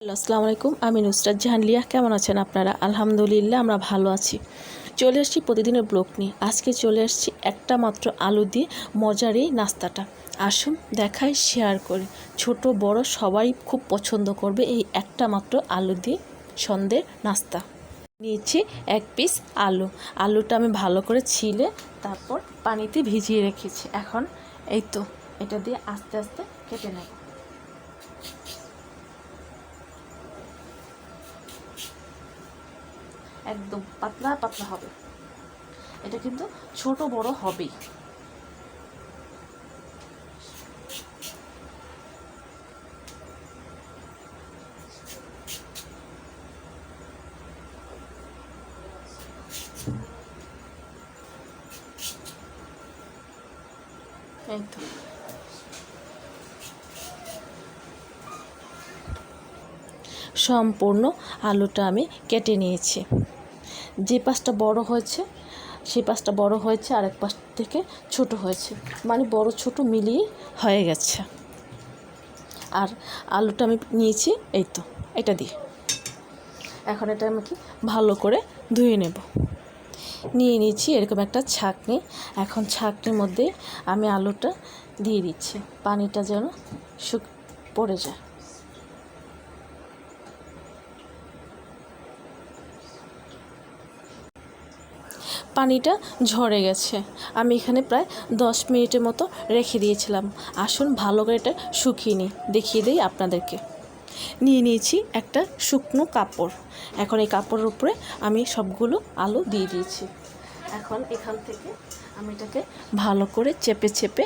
Hello, আসসালামু আলাইকুম। আমি নুসরাত জাহানলিয়া। কেমন আছেন আপনারা? আলহামদুলিল্লাহ, আমরা ভালো আছি। চলে আসছি প্রতিদিনের ব্লগ নিয়ে। আজকে চলে আসছি একটা মাত্র আলু দিয়ে মজার এই নাস্তাটা। আসুন, দেখাই শেয়ার করি। ছোট, বড়, সবাই খুব পছন্দ করবে এই একটা মাত্র আলু দিয়ে সন্ধ্যের নাস্তা। নিয়েছি এক পিস আলু। আলুটা আমি ভালো করে ছিলে, তারপর পানিতে ভিজিয়ে রেখেছি। এখন এই তো, এটা দিয়ে আস্তে আস্তে কেটে নেব। একদম পাতলা পাতলা হবে। এটা কিন্তু ছোট, বড় হবেই। তো। সম্পূর্ণ আলুটা আমি কেটে নিয়েছি। যে পাশটা বড় হয়েছে, সেই পাশটা বড় হয়েছে, আরেক পাশ থেকে ছোট হয়েছে। মানে বড় ছোট মিলিয়ে হয়ে গেছে। আর আলুটা আমি নিয়েছি, এই তো, এটা দিয়ে। এখন এটা আমাকে ভালো করে ধুয়ে নেব। নিয়ে নিয়েছি এরকম একটা ছাঁকনি। এখন ছাঁকনির মধ্যে আমি আলুটা দিয়ে দিচ্ছি। পানিটা যেন শুক, পড়ে যায়। পানিটা ঝরে গেছে। আমি এখানে প্রায় দশ মিনিটের মতো রেখে দিয়েছিলাম। আসুন ভালো করে এটা শুকিয়ে নিই। দেখিয়ে দিই আপনাদেরকে। নিয়ে নিয়েছি একটা শুকনো কাপড়। এখন এই কাপড়ের উপরে আমি সবগুলো আলু দিয়ে দিয়েছি। এখন এখান থেকে আমি এটাকে ভালো করে চেপে চেপে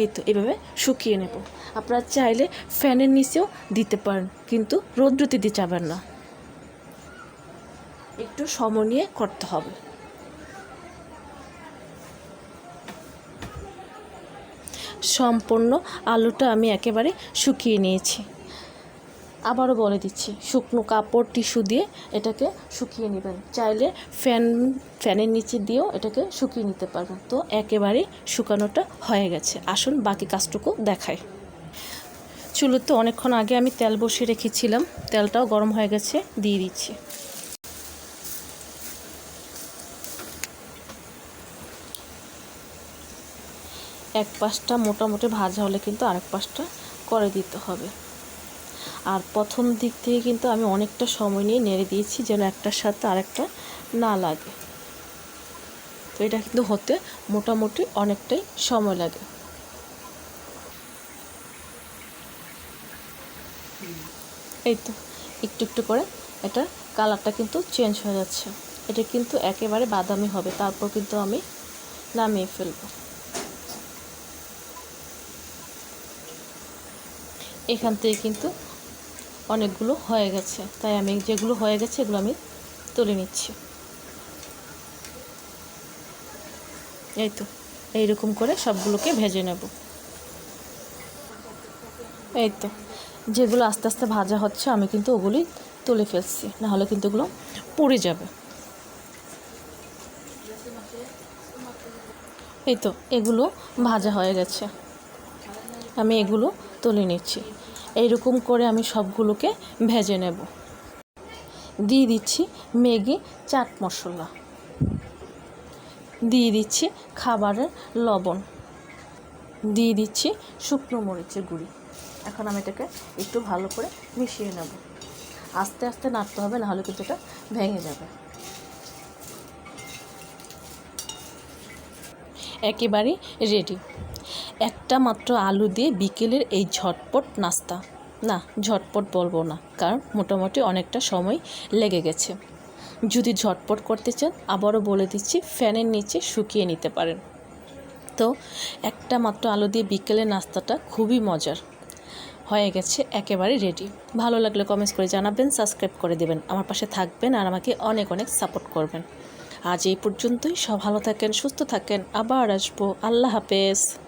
এই তো এভাবে শুকিয়ে নেব। আপনারা চাইলে ফ্যানের নিচেও দিতে পারেন, কিন্তু রৌদ্রতে দিতে যাবেন না। একটু সময় নিয়ে করতে হবে। সম্পূর্ণ আলুটা আমি একেবারে শুকিয়ে নিয়েছি। আবারও বলে দিচ্ছি, শুকনো কাপড় টিস্যু দিয়ে এটাকে শুকিয়ে নেবেন। চাইলে ফ্যান, ফ্যানের নিচে দিয়েও এটাকে শুকিয়ে নিতে পারবেন। তো একেবারে শুকানোটা হয়ে গেছে। আসুন বাকি কাজটুকু দেখায় চুলোতে অনেকক্ষণ আগে আমি তেল বসিয়ে রেখেছিলাম। তেলটাও গরম হয়ে গেছে, দিয়ে দিচ্ছি। এক পাশটা মোটামুটি ভাজা হলে কিন্তু আরেক পাশটা করে দিতে হবে। আর প্রথম দিক থেকে কিন্তু আমি অনেকটা সময় নিয়ে নেড়ে দিয়েছি যেন একটার সাথে আরেকটা না লাগে। তো এটা কিন্তু হতে মোটামুটি অনেকটাই সময় লাগে। এই তো, একটু একটু করে এটা কালারটা কিন্তু চেঞ্জ হয়ে যাচ্ছে। এটা কিন্তু একেবারে বাদামি হবে, তারপর কিন্তু আমি নামিয়ে ফেলব। এখান থেকে কিন্তু অনেকগুলো হয়ে গেছে। তাই আমি যেগুলো হয়ে গেছে এগুলো আমি তুলে নিচ্ছি। এই তো, এইরকম করে সবগুলোকে ভেজে নেব। এই তো, যেগুলো আস্তে আস্তে ভাজা হচ্ছে আমি কিন্তু ওগুলি তুলে ফেলছি, নাহলে কিন্তু ওগুলো পুড়ে যাবে। এই তো, এগুলো ভাজা হয়ে গেছে। আমি এগুলো তুলে নিচ্ছি। এইরকম করে আমি সবগুলোকে ভেজে নেব। দিয়ে দিচ্ছি ম্যাগি চাট মশলা। দিয়ে দিচ্ছি খাবারের লবণ। দিয়ে দিচ্ছি শুকনো মরিচের গুঁড়ি। এখন আমি এটাকে একটু ভালো করে মিশিয়ে নেব। আস্তে আস্তে নাড়তে হবে, নাহলে কিন্তু এটা ভেঙে যাবে। একেবারেই রেডি একটা মাত্র আলু দিয়ে বিকেলের এই ঝটপট নাস্তা। না, ঝটপট বলব না, কারণ মোটামুটি অনেকটা সময় লেগে গেছে। যদি ঝটপট করতে চান, আবারও বলে দিচ্ছি, ফ্যানের নিচে শুকিয়ে নিতে পারেন। তো, একটা মাত্র আলু দিয়ে বিকেলের নাস্তাটা খুবই মজার। হয়ে গেছে একেবারে রেডি ভালো লাগলে কমেন্টস করে জানাবেন সাবস্ক্রাইব করে দেবেন। আমার পাশে থাকবেন আর আমাকে অনেক অনেক সাপোর্ট করবেন। আজ এই পর্যন্তই। সব ভালো থাকেন সুস্থ থাকেন। আবার আসব। আল্লাহ হাফেজ।